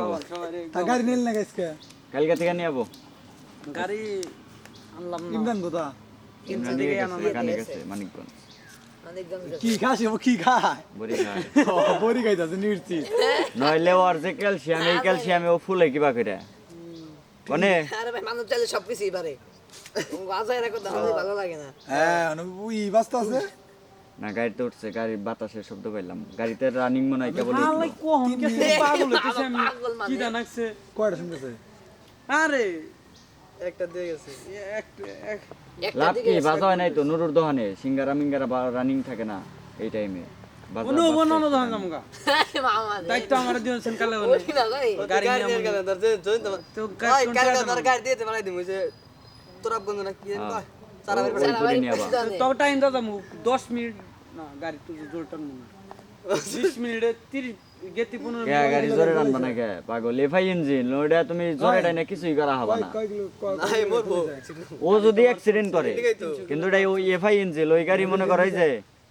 যাব। তা গাড়ি নিল না গাইসকে? কালকে থেকে নিয়ে যাব। গাড়ি আনলাম না। ইমরান কোথা? ইমরান দিয়ে গেছে। মেকানিক আছে মানিকগঞ্জ। কি খাস কি খায় বড়ি খায়। ও, বড়ি খাইতাছে নির্চি। নইলে ওর যে ক্যালসিয়াম এই ক্যালসিয়ামে ও ফুলে কিবা করে মানে আরে ভাই মানুষ চাইলে সব কিছুই পারে বাজায় রাখো ভালো লাগে না। হ্যাঁ ওই বাস্তা আছে? না গাড়িতে উঠছে গাড়ির বাতাসের শব্দ পাইলাম। গাড়িতে রানিং মনে হয় কেবল মানে। কি জানাকছে কয়টা শুনতেছে? আরে! একটা দিয়ে গেছে। এক এক একটা লাভ কি? বাজা হয় নাই তো? নুরুর দোকানে। সিঙ্গারা মিঙ্গারা রানিং থাকে না এই টাইমে অনু বনানো দাম জামগা মামা দায়িত্ব আমার কালে গাড়ি গাড়ি যে জয়েন তো গাড়ি দিমু যে তোরা বন্ধু না কি জানি সারা বাড়ি করে তো টাইম দাদা 10 মিনিট না গাড়ি তো জোর টান মু 20 মিনিটে 30 গেতি 15 গাড়ি জোরে রানবা না কে পাগল এফআই ইঞ্জিন ওটা তুমি জোরে টাইনে কিছুই করা হবে না। কয় কিলো কয় নাই মরবো ও যদি অ্যাক্সিডেন্ট করে কিন্তু এটা ওই এফআই ইঞ্জিন ওই গাড়ি মনে করে যে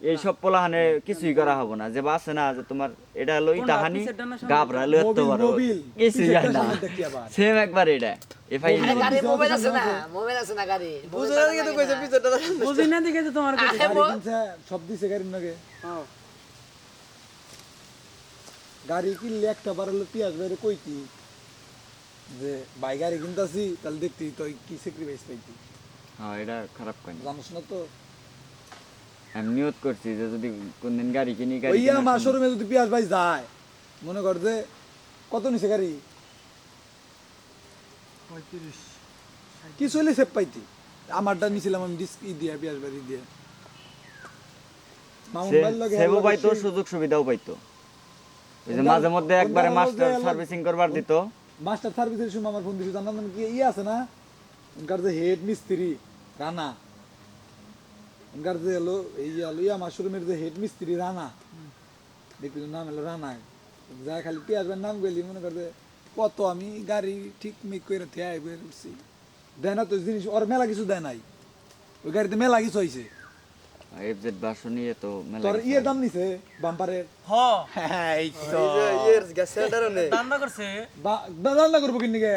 এই সব পোলাহানে কিছুই করা হবে না যে বাসে না যে তোমার এটা লই তাহানি? গাবরা লইতে পারো কিছুই না। সেম একবার এটা। গাড়ি হ্যাঁ। গাড়ি কিনলে একটা বার হলো পিয়াজ বাইরে কইতি যে ভাই গাড়ি কিনতাছি তাহলে দেখতি তো কি স্যাক্রিফাইস পাইতি। হ্যাঁ এটা খারাপ করেন জানোস না তো? আমি নিয়ত করছি যে যদি কোনদিন গাড়ি কিনি গাড়ি ওই কেনার আমার শোরুমে যদি পিয়াজ ভাই যায় মনে কর যে কত নিছে গাড়ি? কিছু হলে সেভ পাইতি। আমারটা নিছিলাম আমি ডিস্ক ই দিয়ে পিয়াজ বাড়ি দিয়ে। পাইতো সুযোগ সুবিধাও পাইতো। ওই যে মাঝে মধ্যে একবারে মাস্টার সার্ভিসিং করবার দিত। মাস্টার সার্ভিসের সময় আমার ফোন দিছে জানার নাম কি ইয়ে আছে না? ওনকার যে হেড মিস্ত্রি রানা। ওনকার যে হলো এই যে হলো ইয়া আমার শোরুমের যে হেড মিস্ত্রি রানা। তোর নাম হলো রানা। যা খালি পেঁয়াজ নাম গেলি মনে কর যে কত আমি গাড়ি ঠিক মিক করে থেয়ে উঠছি। দেয় না তো জিনিস ওর মেলা কিছু দেয় নাই। ওই গাড়িতে মেলা কিছু হয়েছে এফজেড বাসন নিয়ে তো মেলা তোর ইয়ে দাম নিছে বাম্পারের হ্যাঁ হ্যাঁ এই তো। এই গ্যাস সিলিন্ডারও দান্দা করছে। দান্দা করব কিনে